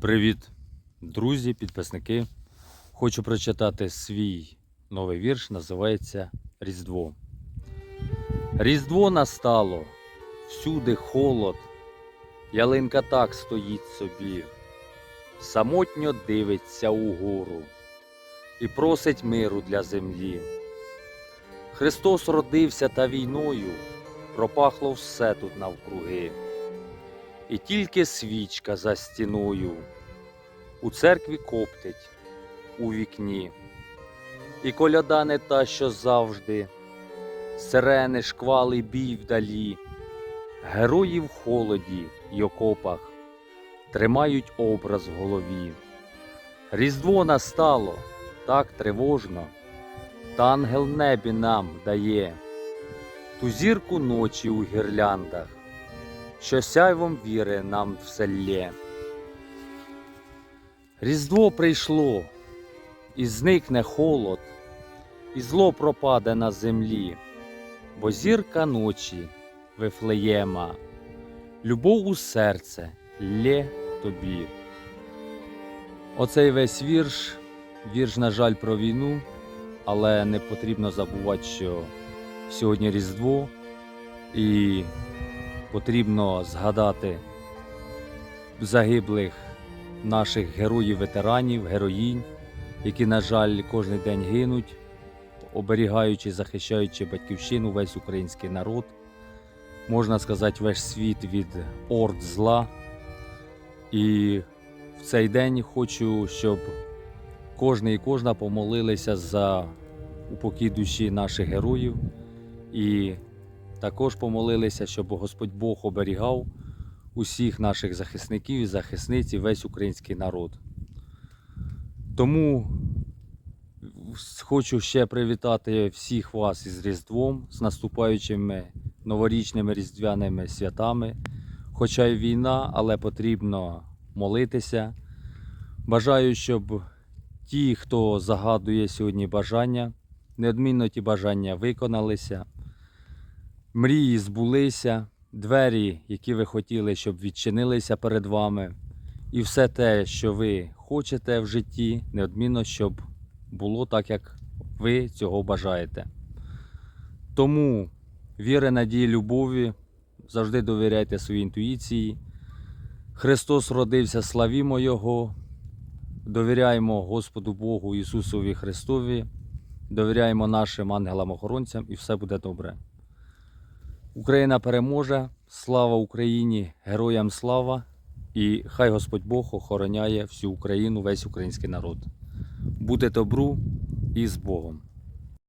Привіт, друзі, підписники. Хочу прочитати свій новий вірш, називається Різдво. Різдво настало, всюди холод, ялинка так стоїть собі, самотньо дивиться угору і просить миру для землі. Христос родився та війною, пропахло все тут навкруги. І тільки свічка за стіною. У церкві коптить у вікні, і коляда не та, що завжди, сирени, шквали, бій вдалі, герої в холоді й окопах тримають образ в голові. Різдво настало так тривожно, та ангел небі нам дає ту зірку ночі у гірляндах що сяйвом віри нам вселє. Різдво прийшло, і зникне холод, і зло пропаде на землі, бо зірка ночі Вифлеєма, любов у серце лє тобі. Оцей весь вірш, вірш, на жаль, про війну, але не потрібно забувати, що сьогодні Різдво і потрібно згадати загиблих наших героїв-ветеранів, героїнь, які, на жаль, кожен день гинуть, оберігаючи, захищаючи батьківщину, весь український народ, можна сказати, весь світ від орд зла. І в цей день хочу, щоб кожен і кожна помолилися за упокій душі наших героїв. І також помолилися, щоб Господь Бог оберігав усіх наших захисників і захисниць і весь український народ. Тому хочу ще привітати всіх вас із Різдвом, з наступаючими новорічними різдвяними святами. Хоча й війна, але потрібно молитися. Бажаю, щоб ті, хто загадує сьогодні бажання, неодмінно ті бажання виконалися. Мрії збулися, двері, які ви хотіли, щоб відчинилися перед вами, і все те, що ви хочете в житті, неодмінно, щоб було так, як ви цього бажаєте. Тому віри, надії, любові, завжди довіряйте своїй інтуїції. Христос родився, славімо Його, довіряємо Господу Богу Ісусові Христові, довіряємо нашим ангелам-охоронцям і все буде добре. Україна переможе, слава Україні, героям слава! І хай Господь Бог охороняє всю Україну, весь український народ. Буде добру і з Богом!